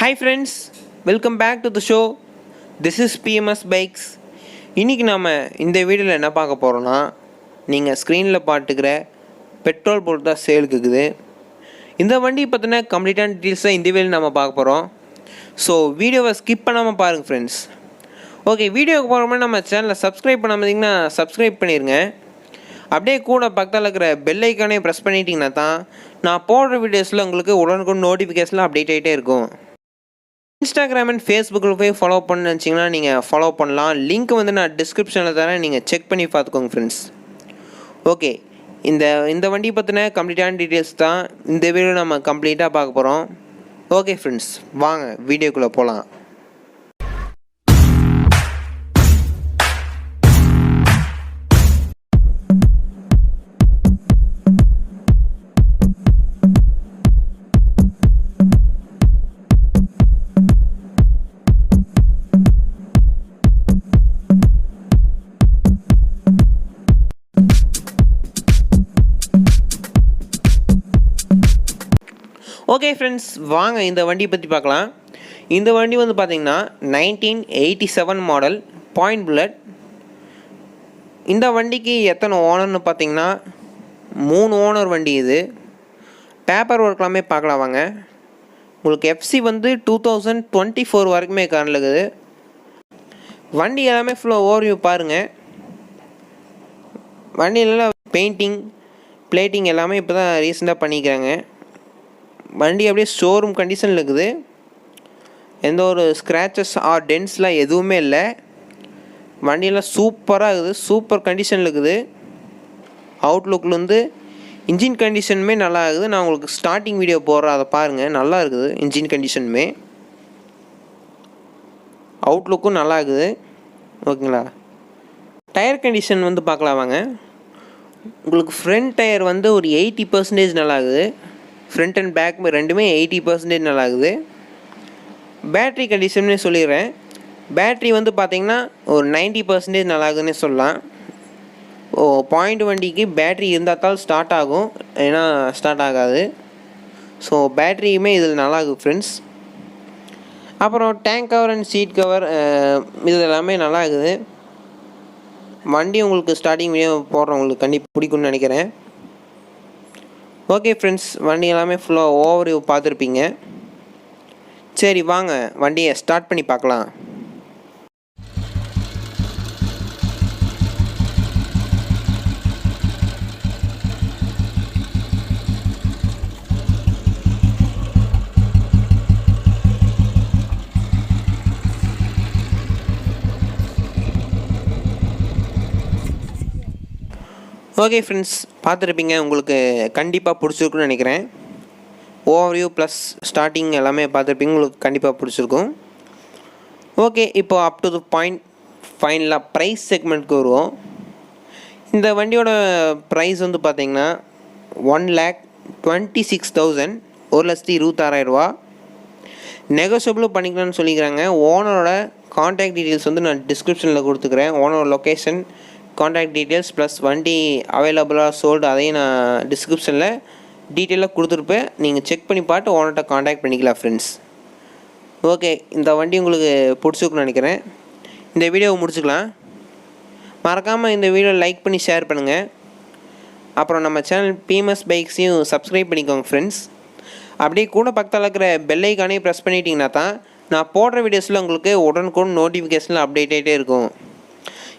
Hi friends welcome back to the show this is BMS bikes இன்றைக்கி நாம் இந்த வீடியோவில் என்ன பார்க்க போகிறோன்னா நீங்கள் ஸ்க்ரீனில் பார்த்துக்கிற பெட்ரோல் போட்டு தான் சேலுக்கு இருக்குது. இந்த வண்டி பார்த்தினா கம்ப்ளீட்டான டீட்டெயில்ஸை இந்த வீடியோவில் நம்ம பார்க்க போகிறோம் ஸோ வீடியோவை ஸ்கிப் பண்ணாமல் பாருங்கள் ஃப்ரெண்ட்ஸ் ஓகே வீடியோவுக்கு போகிற நம்ம சேனலை சப்ஸ்கிரைப் பண்ணாமதிங்கன்னா சப்ஸ்கிரைப் பண்ணிடுங்க அப்படியே கூட பக்கத்தில் இருக்கிற பெல் ஐக்கானே ப்ரெஸ் பண்ணிட்டீங்கன்னா தான் நான் போடுற வீடியோஸில் உங்களுக்கு உடனுக்குடன் நோட்டிஃபிகேஷன்லாம் அப்டேட் ஆகிட்டே இருக்கும். இன்ஸ்டாகிராம் அண்ட் ஃபேஸ்புக்கில் போய் ஃபாலோ பண்ண நினச்சிங்கன்னா நீங்கள் ஃபாலோ பண்ணலாம். லிங்க் வந்து நான் டிஸ்கிரிப்ஷனில் தரேன். நீங்கள் செக் பண்ணி பார்த்துக்கோங்க ஃப்ரெண்ட்ஸ் ஓகே இந்த இந்த வண்டி பற்றின கம்ப்ளீட்டான டீட்டெயில்ஸ் தான் இந்த வீடியோ நம்ம கம்ப்ளீட்டாக பார்க்க போகிறோம் ஓகே ஃப்ரெண்ட்ஸ் வாங்க வீடியோக்குள்ளே போகலாம் ஓகே ஃப்ரெண்ட்ஸ் வாங்க இந்த வண்டியை பற்றி பார்க்கலாம். இந்த வண்டி வந்து பார்த்திங்கன்னா nineteen eighty seven model point Bullet இந்த வண்டிக்கு எத்தனை ஓனர்னு பார்த்தீங்கன்னா மூணு ஓனர் வண்டி இது. பேப்பர் ஒர்க்லாமே பார்க்கலாம் வாங்க. உங்களுக்கு எஃப்சி வந்து டூ தௌசண்ட் டுவெண்ட்டி ஃபோர் வரைக்குமே கரண்டில் இருக்குது. வண்டி எல்லாமே ஃபுல்லாக ஓவர்வியூ பாருங்கள் வண்டியிலலாம் பெயிண்டிங் பிளேட்டிங் எல்லாமே இப்போ தான் ரீசெண்டாக பண்ணிக்கிறாங்க. வண்டி அப்படியே ஷோரூம் கண்டிஷனில் இருக்குது. எந்த ஒரு ஸ்க்ராச்சஸ் ஆர் டென்ஸ்லாம் எதுவுமே இல்லை. வண்டியெல்லாம் சூப்பராக இருக்குது. சூப்பர் கண்டிஷனில் இருக்குது. அவுட்லுக்லேருந்து இன்ஜின் கண்டிஷனுமே நல்லா இருக்குது. நான் உங்களுக்கு ஸ்டார்டிங் வீடியோ போடுறேன். அதை பாருங்கள் நல்லா இருக்குது இன்ஜின் கண்டிஷனுமே அவுட்லுக்கும் நல்லா இருக்குது. ஓகேங்களா? டயர் கண்டிஷன் வந்து பார்க்கலாம் வாங்க. உங்களுக்கு ஃப்ரண்ட் டயர் வந்து ஒரு எயிட்டி பர்சன்டேஜ் நல்லா இருக்குது. ஃப்ரண்ட் அண்ட் பேக் ரெண்டுமே எயிட்டி பர்சன்டேஜ் நல்லா இருக்குது பேட்ரி கண்டிஷன்னு சொல்லிடுறேன் பேட்ரி வந்து பார்த்திங்கன்னா ஒரு நைன்ட்டி பர்சன்டேஜ் நல்லா இருக்குதுன்னே சொல்லலாம். ஓ பாயிண்ட் வண்டிக்கு பேட்ரி இருந்தால் தான் ஸ்டார்ட் ஆகும். ஏன்னா ஸ்டார்ட் ஆகாது. ஸோ பேட்ரியுமே இதில் நல்லா இருக்குது ஃப்ரெண்ட்ஸ் அப்புறம் tank cover and seat cover இது எல்லாமே நல்லா இருக்குது வண்டி உங்களுக்கு ஸ்டார்டிங் வீடியோ போடுறவங்களுக்கு கண்டிப்பாக பிடிக்கும்னு நினைக்கிறேன். ஓகே ஃப்ரெண்ட்ஸ் வண்டி எல்லாமே ஃபுல்லாக ஓவர் பார்த்துருப்பீங்க. சரி வாங்க வண்டியை ஸ்டார்ட் பண்ணி பார்க்கலாம். ஓகே ஃப்ரெண்ட்ஸ் பார்த்துருப்பீங்க. உங்களுக்கு கண்டிப்பாக பிடிச்சிருக்குன்னு நினைக்கிறேன். ஓவர்வியூ ப்ளஸ் ஸ்டார்டிங் எல்லாமே பார்த்துருப்பீங்க. உங்களுக்கு கண்டிப்பாக பிடிச்சிருக்கும். ஓகே இப்போ அப் டு த பாயிண்ட் ஃபைனலாக ப்ரைஸ் செக்மெண்ட்க்கு வருவோம். இந்த வண்டியோட ப்ரைஸ் வந்து பார்த்தீங்கன்னா one lakh twenty six thousand ஒரு லட்சத்தி இருபத்தாறாயிரரூவா நெகோசியபிளும் பண்ணிக்கலாம்னு சொல்லிக்கிறாங்க. ஓனரோட காண்டாக்ட் டீட்டெயில்ஸ் வந்து நான் டிஸ்கிரிப்ஷனில் கொடுத்துக்கிறேன். ஓனரோட லொக்கேஷன் காண்டாக்ட் டீட்டெயில்ஸ் ப்ளஸ் வண்டி அவைலபிளாக சோல்டு அதையும் நான் டிஸ்கிரிப்ஷனில் டீட்டெயிலாக கொடுத்துருப்பேன். நீங்கள் செக் பண்ணி பார்த்து ஓனர்கிட்ட காண்டாக்ட் பண்ணிக்கலாம் ஃப்ரெண்ட்ஸ் ஓகே இந்த வண்டி உங்களுக்கு பிடிச்சிருக்குன்னு நினைக்கிறேன். இந்த வீடியோவை முடிச்சுக்கலாம். மறக்காமல் இந்த வீடியோ லைக் பண்ணி ஷேர் பண்ணுங்கள் அப்புறம் நம்ம சேனல் பிஎம்எஸ் பைக்ஸையும் சப்ஸ்கிரைப் பண்ணிக்கோங்க ஃப்ரெண்ட்ஸ் அப்படியே கூட பக்கத்தில் இருக்கிற பெல்லைக்கானே ப்ரெஸ் பண்ணிட்டீங்கன்னா தான் நான் போடுற வீடியோஸில் உங்களுக்கு உடனுக்குடன் நோட்டிஃபிகேஷனில் அப்டேட் ஆகிட்டே இருக்கும்.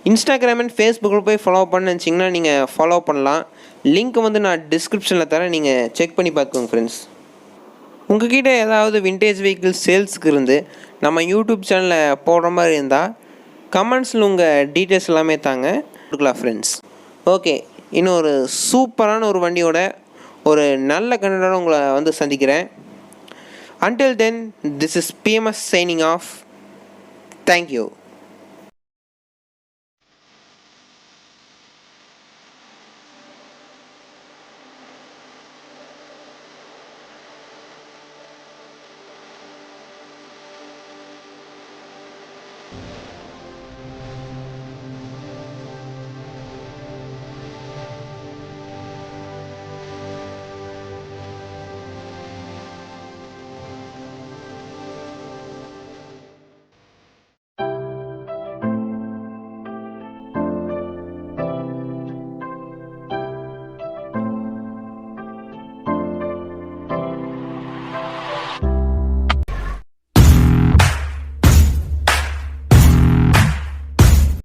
இன்ஸ்டாகிராம் அண்ட் ஃபேஸ்புக்கில் போய் ஃபாலோ பண்ண நினச்சிங்கன்னா நீங்கள் ஃபாலோ பண்ணலாம். லிங்க் வந்து நான் டிஸ்கிரிப்ஷனில் தரேன். நீங்கள் செக் பண்ணி பார்த்துக்கோங்க ஃப்ரெண்ட்ஸ் உங்ககிட்ட ஏதாவது விண்டேஜ் வெஹிக்கிள் சேல்ஸுக்கு இருந்து நம்ம யூடியூப் சேனலில் போடுற மாதிரி இருந்தால் கமெண்ட்ஸில் உங்கள் டீட்டெயில்ஸ் எல்லாமே தாங்க கொடுக்கலாம் ஃப்ரெண்ட்ஸ் ஓகே இன்னொரு சூப்பரான ஒரு வண்டியோட ஒரு நல்ல கண்டனோட உங்களை வந்து சந்திக்கிறேன். Until then this is BMS signing off thank you